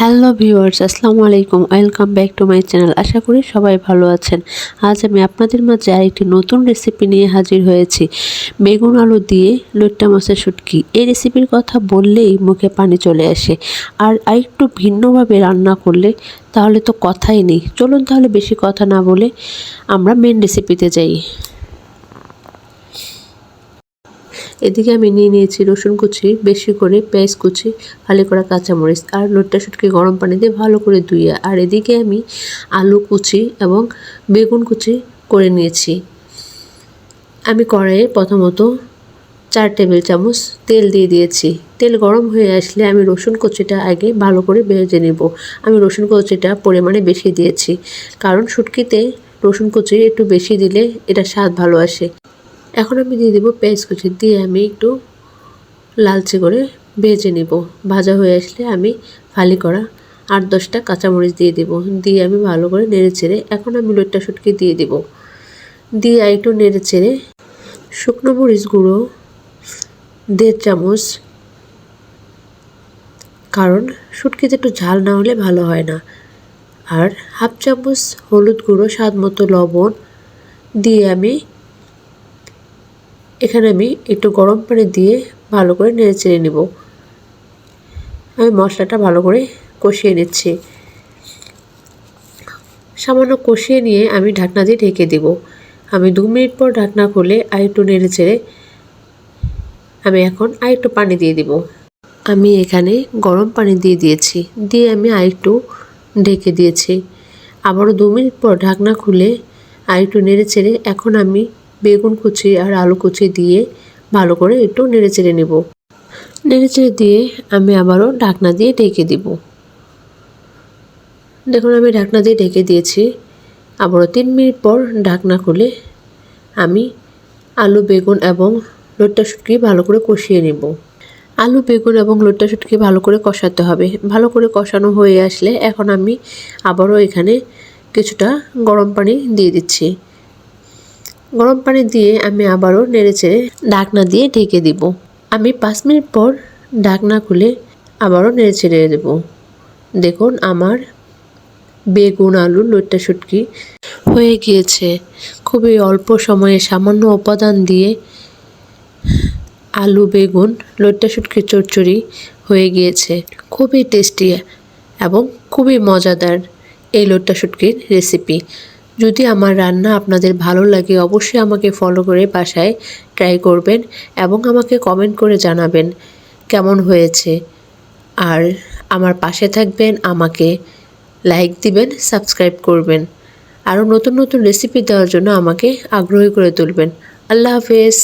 Hello viewers, আসসালামু আলাইকুম। Welcome back to my channel. আশা করি সবাই ভালো আছেন। আজ আমি আপনাদের মাঝে আরেকটি নতুন রেসিপি নিয়ে হাজির হয়েছি। বেগুন আলু দিয়ে লইট্টা মাছের শুটকি। এই রেসিপির কথা বললেই মুখে পানি চলে আসে। আর আরেকটু ভিন্নভাবে রান্না করলে তাহলে তো কথাই নেই। চলুন তাহলে বেশি কথা না বলে আমরা মেন রেসিপিতে যাই। এদিকে আমি নিয়ে নিয়েছি রসুন কুচি, বেশি করে পেঁয়াজ কুচি ফালি করা কাঁচামরিচ আর লোটটা শুটকি গরম পানি দিয়ে ভালো করে ধুয়ে। আর এদিকে আমি আলু কুচি এবং বেগুন কুচি করে নিয়েছি। আমি কড়াইয়ে প্রথমত চার টেবিল চামচ তেল দিয়ে দিয়েছি। তেল গরম হয়ে আসলে আমি রসুন কচিটা আগে ভালো করে ভেজে নেব। আমি রসুন কচিটা পরিমাণে বেশি দিয়েছি। কারণ শুটকিতে রসুন কুচি একটু বেশি দিলে এটা স্বাদ ভালো আসে। এখন আমি দিয়ে দেবো পেঁয়াজ কুচি। দিয়ে আমি একটু লালচে করে ভেজে নেব। ভাজা হয়ে আসলে আমি ফালি করা আট দশটা কাঁচামরিচ দিয়ে দেব। দিয়ে আমি ভালো করে নেড়ে চেড়ে এখন আমি লোটটা শুটকি দিয়ে দেব। দিয়ে একটু নেড়ে চেড়ে শুকনো মরিচ গুঁড়ো, দেড় চামচ, কারণ শুটকিতে একটু ঝাল না হলে ভালো হয় না। আর হাফ চামচ হলুদ গুঁড়ো, স্বাদ মতো লবণ। দিয়ে আমি এখানে আমি একটু গরম পানি দিয়ে ভালো করে নেড়ে চেড়ে নেব। আমি মশলাটা ভালো করে কষিয়ে নিচ্ছি। সামান্য কষিয়ে নিয়ে আমি ঢাকনা দিয়ে ঢেকে দেব। আমি দু মিনিট পর ঢাকনা খুলে আর একটু নেড়ে চেড়ে আমি এখন আর একটু পানি দিয়ে দিব। আমি এখানে গরম পানি দিয়ে দিয়েছি। দিয়ে আমি আর একটু ঢেকে দিয়েছি। আবারও দু মিনিট পর ঢাকনা খুলে আর একটু নেড়ে চেড়ে এখন আমি বেগুন কুচি আর আলু কুচি দিয়ে ভালো করে একটু নেড়ে চেড়ে নেব। নেড়ে চেড়ে দিয়ে আমি আবারও ঢাকনা দিয়ে ঢেকে দিব। দেখুন, আমি ঢাকনা দিয়ে ঢেকে দিয়েছি। আবারও তিন মিনিট পর ঢাকনা খুলে আমি আলু, বেগুন এবং লোট্টা শুটকি ভালো করে কষিয়ে নেব। আলু, বেগুন এবং লোট্টা শুটকি ভালো করে কষাতে হবে। ভালো করে কষানো হয়ে আসলে এখন আমি আবারও এখানে কিছুটা গরম পানি দিয়ে দিচ্ছি। গরম পানি দিয়ে আমি আবারও নেড়ে চেড়ে ঢাকনা দিয়ে ঢেকে দিব। আমি পাঁচ মিনিট পর ঢাকনা খুলে আবারও নেড়ে চেড়ে দেব দেখুন, আমার বেগুন আলু লইট্টা শুটকি হয়ে গিয়েছে। খুবই অল্প সময়ে সামান্য উপাদান দিয়ে আলু বেগুন লইট্টা শুটকি চচ্চড়ি হয়ে গিয়েছে। খুবই টেস্টি এবং খুবই মজাদার এই লইট্টা শুটকির রেসিপি। যদি আমার রান্না আপনাদের ভালো লাগে, অবশ্যই আমাকে ফলো করে বাসায় ট্রাই করবেন এবং আমাকে কমেন্ট করে জানাবেন কেমন হয়েছে। আর আমার পাশে থাকবেন, আমাকে লাইক দিবেন সাবস্ক্রাইব করবেন। আরও নতুন নতুন রেসিপি দেওয়ার জন্য আমাকে আগ্রহী করে তুলবেন। আল্লাহ হাফেজ।